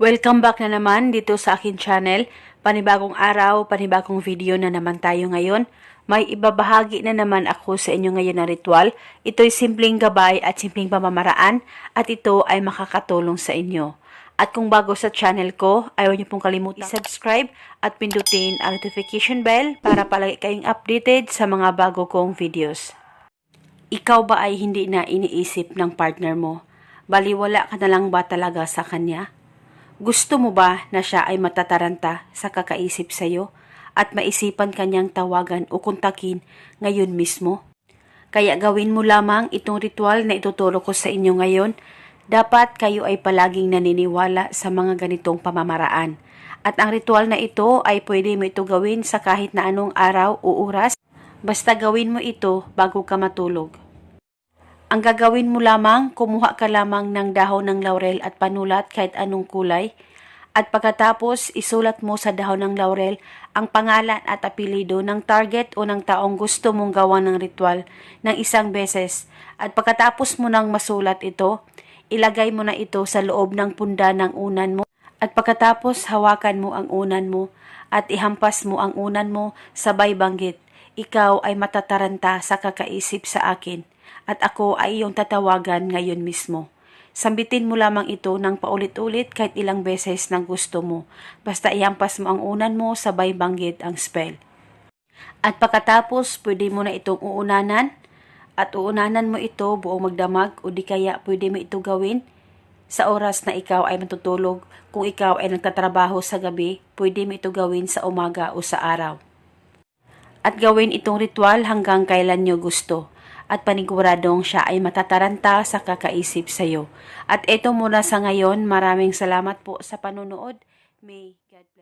Welcome back na naman dito sa akin channel. Panibagong araw, panibagong video na naman tayo ngayon. May ibabahagi na naman ako sa inyo ngayon na ritual. Ito'y simpleng gabay at simpleng pamamaraan at ito ay makakatulong sa inyo. At kung bago sa channel ko, ayaw niyo pong kalimutan subscribe at pindutin ang notification bell para palagi kayong updated sa mga bago kong videos. Ikaw ba ay hindi na iniisip ng partner mo? Baliwala ka na lang ba talaga sa kanya? Gusto mo ba na siya ay matataranta sa kakaisip sa'yo at maisipan kanyang tawagan o kontakin ngayon mismo? Kaya gawin mo lamang itong ritual na ituturo ko sa inyo ngayon. Dapat kayo ay palaging naniniwala sa mga ganitong pamamaraan. At ang ritual na ito ay pwede mo ito gawin sa kahit na anong araw o oras. Basta gawin mo ito bago ka matulog. Ang gagawin mo lamang, kumuha ka lamang ng dahon ng laurel at panulat kahit anong kulay. At pagkatapos, isulat mo sa dahon ng laurel ang pangalan at apelido ng target o ng taong gusto mong gawa ng ritual ng isang beses. At pagkatapos mo nang masulat ito, ilagay mo na ito sa loob ng punda ng unan mo. At pagkatapos, hawakan mo ang unan mo at ihampas mo ang unan mo sabay banggit. Ikaw ay matataranta sa kakaisip sa akin at ako ay iyong tatawagan ngayon mismo. Sambitin mo lamang ito ng paulit-ulit kahit ilang beses ng gusto mo. Basta ihampas mo ang unan mo, sabay banggit ang spell. At pagkatapos, pwede mo na itong uunanan at uunanan mo ito buong magdamag o di kaya pwede mo ito gawin sa oras na ikaw ay matutulog. Kung ikaw ay nagtatrabaho sa gabi, pwede mo ito gawin sa umaga o sa araw. At gawin itong ritual hanggang kailan nyo gusto at paniguradong siya ay matataranta sa kakaisip sa iyo. At ito muna sa ngayon, maraming salamat po sa panonood. May God bless.